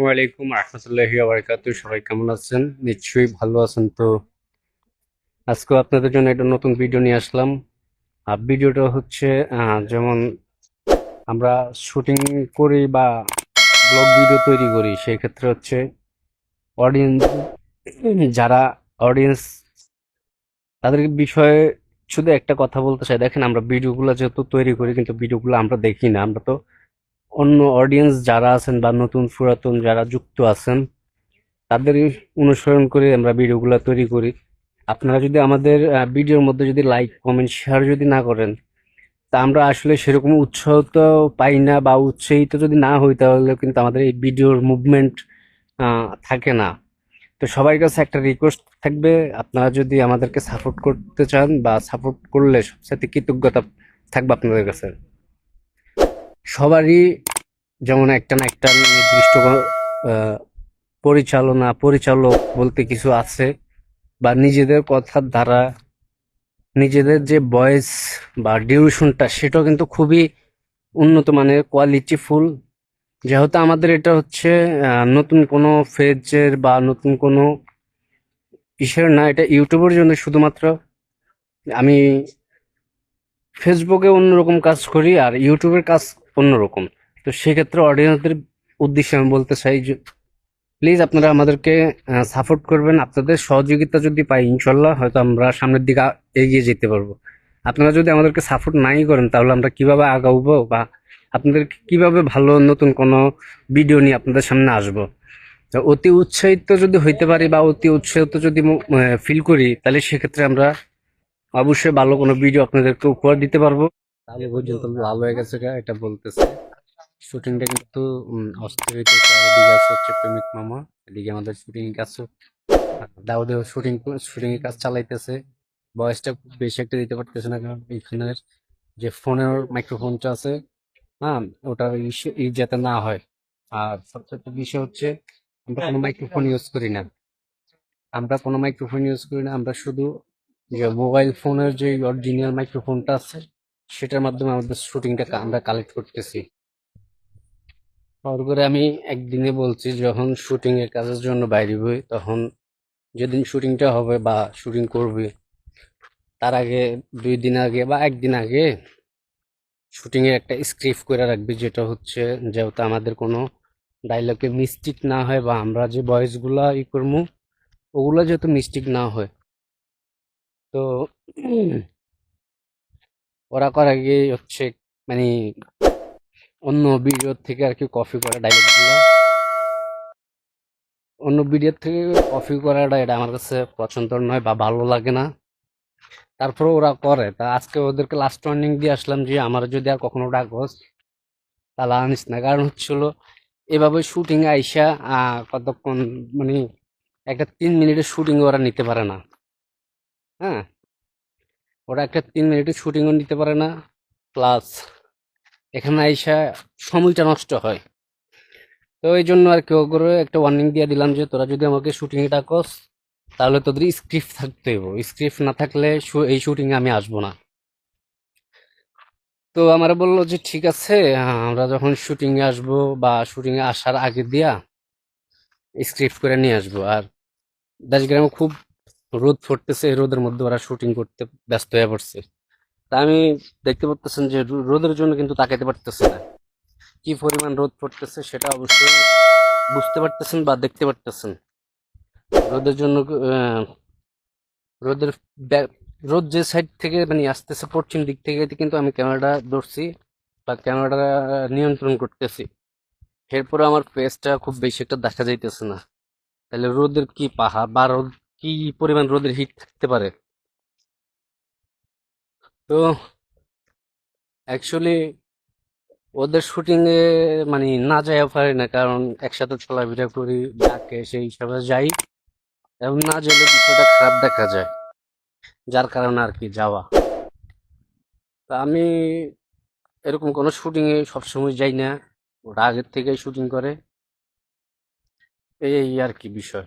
ওয়ালাইকুম রহমতুল্লাহি আবরকাত সবাই কেমন আছেন? নিশ্চয়ই ভালো আছেন তো। আজকে আপনাদের জন্য একটা নতুন ভিডিও নিয়ে আসলাম। আর ভিডিওটা হচ্ছে যেমন আমরা শুটিং করি বা ব্লগ ভিডিও তৈরি করি, সেই ক্ষেত্রে হচ্ছে অডিয়েন্স যারা অডিয়েন্স তাদের বিষয়ে শুধু একটা কথা বলতে চাই। দেখেন আমরা ভিডিওগুলো যেহেতু তৈরি করি, কিন্তু ভিডিওগুলো আমরা দেখি না। আমরা তো অন্য অডিয়েন্স যারা আছেন বা নতুন পুরাতন যারা যুক্ত আছেন, তাদের অনুসরণ করে আমরা ভিডিওগুলো তৈরি করি। আপনারা যদি আমাদের ভিডিওর মধ্যে যদি লাইক কমেন্ট শেয়ার যদি না করেন, তা আমরা আসলে সেরকম উৎসাহ তো পাই না বা উৎসাহিত যদি না হই, তাহলে কিন্তু আমাদের এই ভিডিওর মুভমেন্ট থাকে না। তো সবার কাছে একটা রিকোয়েস্ট থাকবে, আপনারা যদি আমাদেরকে সাপোর্ট করতে চান বা সাপোর্ট করলে সবসাথে কৃতজ্ঞতা থাকবে আপনাদের কাছে। সবারই যেমন একটা না একটা নির্দিষ্ট পরিচালনা, পরিচালক বলতে কিছু আছে বা নিজেদের কথার দ্বারা নিজেদের যে ভয়েস বা ডিউরেশনটা সেটাও কিন্তু খুবই উন্নত মানের কোয়ালিটিফুল যেহেতু আমাদের এটা হচ্ছে নতুন কোনো ফেজের বা নতুন কোনো ইসের না, এটা ইউটিউবের জন্য শুধুমাত্র। আমি ফেসবুকে অন্যরকম কাজ করি আর ইউটিউবের কাজ অন্যরকম। তো সেক্ষেত্রে অডিয়েন্সদের উদ্দেশ্যে আমি বলতে চাই যে প্লিজ আপনারা আমাদেরকে সাপোর্ট করবেন। আপনাদের সহযোগিতা যদি পাই ইনশাল্লাহ হয়তো আমরা সামনের দিকে এগিয়ে যেতে পারব। আপনারা যদি আমাদেরকে সাপোর্ট নাই করেন, তাহলে আমরা কীভাবে আগাবো বা আপনাদের কীভাবে ভালো নতুন কোনো ভিডিও নিয়ে আপনাদের সামনে আসব? তো অতি উৎসাহিত যদি হইতে পারি বা অতি উৎসাহিত যদি ফিল করি, তাহলে সেক্ষেত্রে আমরা অবশ্যই ভালো কোনো ভিডিও আপনাদেরকে উপহার দিতে পারব। তাহলে পর্যন্ত ভালো হয়ে গেছে এটা বলতেছে। শুটিংটা কিন্তু অস্থির আর এদিকে আছে, হচ্ছে প্রেমিক মামা। এদিকে আমাদের শুটিং এর কাজ দাউদেও শুটিং শুটিং এর কাজ চালাইতেছে। ভয়েসটা বেশি একটা দিতে পারতেছে না, কারণ এইখানের যে ফোনের মাইক্রোফোনটা আছে হ্যাঁ ওটা ই যাতে না হয়। আর সবচেয়ে বিষয় হচ্ছে, আমরা কোনো মাইক্রোফোন ইউজ করি না। আমরা কোনো মাইক্রোফোন ইউজ করি না, আমরা শুধু যে মোবাইল ফোনের যে অরিজিনাল মাইক্রোফোনটা আছে, সেটার মাধ্যমে আমাদের শুটিংটা আমরা কালেক্ট করতেছি। পর করে আমি একদিনে বলছি, যখন শুটিং এর কাজের জন্য বাইরে হই, তখন যেদিন শুটিংটা হবে বা শুটিং করবে, তার আগে দুই দিন আগে বা একদিন আগে শুটিং এর একটা স্ক্রিপ্ট করে রাখবি, যেটা হচ্ছে যেহেতু আমাদের কোনো ডায়লগে মিস্টেক না হয় বা আমরা যে ভয়েসগুলা ই করব ওগুলো যাতে মিস্টেক না হয়। তো ওরা করার আগে হচ্ছে মানে অন্য ভিডিও থেকে আর কি কপি করা ডায়লগগুলো। অন্য ভিডিও থেকে কপি করাটা এটা আমার কাছে পছন্দ নয় বা ভালো লাগে না। তারপরে ওরা করে। তা আজকে ওদেরকে লাস্ট ওয়ার্নিং দিয়ে আসলাম যে, আমার যদি আর কখনো ডাকস তাহলে আনিস না। কারণ হচ্ছিল, এভাবে শুটিং আইসা কতক্ষণ মানে একটা তিন মিনিটের শুটিং ওরা নিতে পারে না। হ্যাঁ? ওরা একটা তিন মিনিটের শুটিংও নিতে পারে না। প্লাস এখানে আইসা সময়টা নষ্ট হয়। তো এই জন্য আর কেউ করে একটা ওয়ার্নিং দিয়ে দিলাম যে তোরা যদি আমাকে শুটিং এ ডাকস, তাহলে তোদের স্ক্রিপ্ট থাকতে হবে স্ক্রিপ্ট না থাকলে এই শুটিং আমি আসব না। তো আমার বলল যে ঠিক আছে, আমরা যখন শুটিং এ আসব বা শুটিং এ আসার আগে দিয়া স্ক্রিপ্ট করে নিয়ে আসব। আর দেশগ্রামে খুব রোদ পড়তেছে, এই রোদের মধ্যে ওরা শুটিং করতে ব্যস্ত হয়ে পড়ছে। তা আমি দেখতে পারতেছেন যে রোদের জন্য কিন্তু তাকাইতে পারতেছে না। কি পরিমাণ রোদ পড়তেছে সেটা অবশ্যই বুঝতে পারতেছেন বা দেখতে পারতেছেন। রোদের জন্য রোদের রোদ যে সাইড থেকে মানে আসতেছে পশ্চিম দিক থেকে কিন্তু আমি ক্যামেরাটা ধরছি বা ক্যামেরাটা নিয়ন্ত্রণ করতেছি। এরপরে আমার ফেসটা খুব বেশি একটা দেখা যাইতেছে না। তাহলে রোদের কি পাহা বা রোদ কি পরিমাণ রোদের হিট থাকতে পারে? তো অ্যাকচুয়ালি ওদের শুটিংয়ে মানে না যাই পারি না, কারণ একসাথে চলাফেরা করি ডাকে সেই হিসাবে যাই এবং না গেলে বিষয়টা খারাপ দেখা যায়, যার কারণে আর কি যাওয়া। তা আমি এরকম কোনো শুটিংয়ে সবসময় যাই না, ওরা আগের থেকেই শুটিং করে। এই আর কি বিষয়।